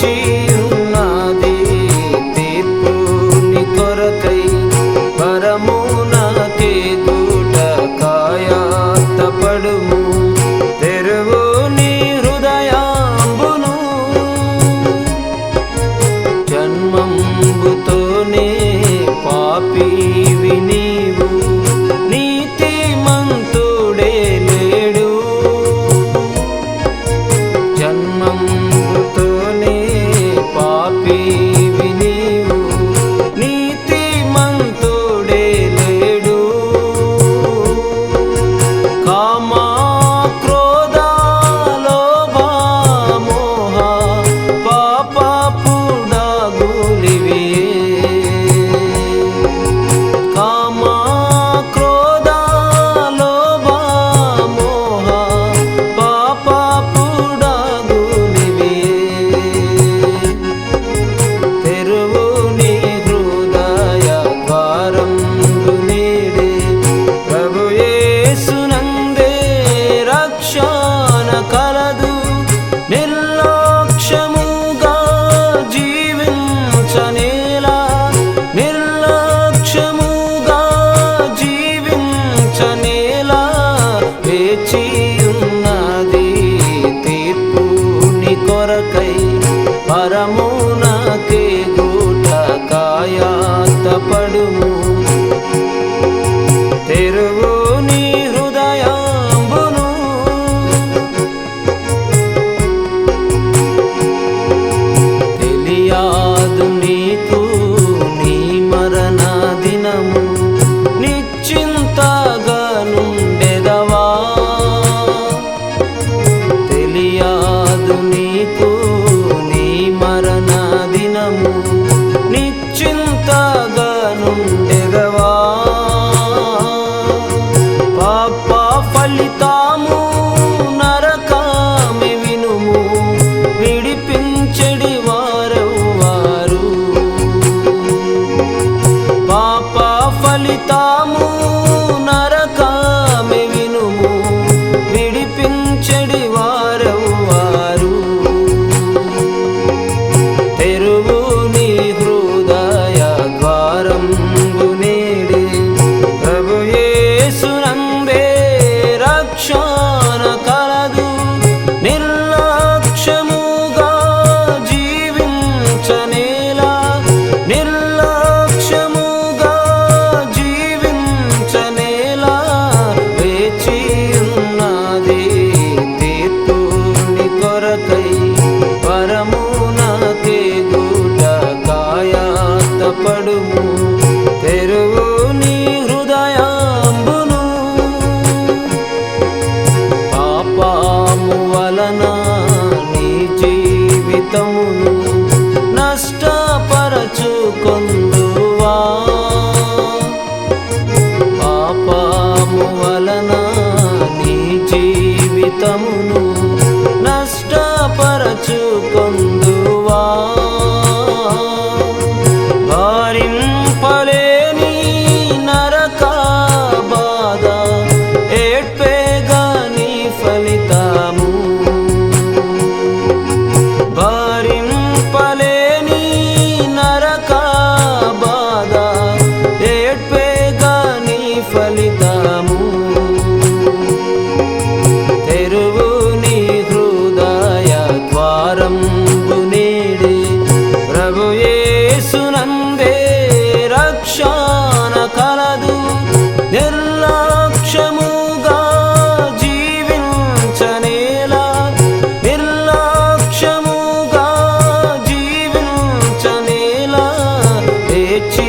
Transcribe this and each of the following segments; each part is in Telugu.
వేచి ఉన్నది తీర్పు నీ కొరకై పరమునకి దూట కాయాత్తపడుము తెరువు నీ హృదయాంబును. జన్మంబుతోనే పాపి వినీవు నీతి మంతుడే లేడు. జన్మం కొరకై పరమునకే గూట కాయాతపడుము తెరుగు ఏసునందే రక్షణ కలదు నిర్లక్ష్యముగా జీవించనేలా నిర్లక్ష్యముగా జీవించనేలా తెచ్చి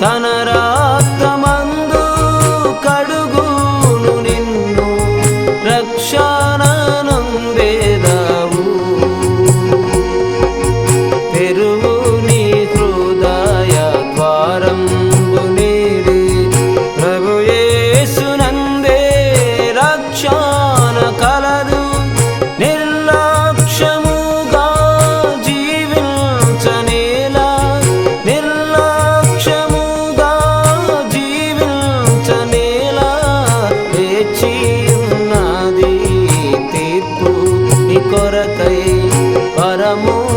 ತನರಾ నీ కొరకై పరము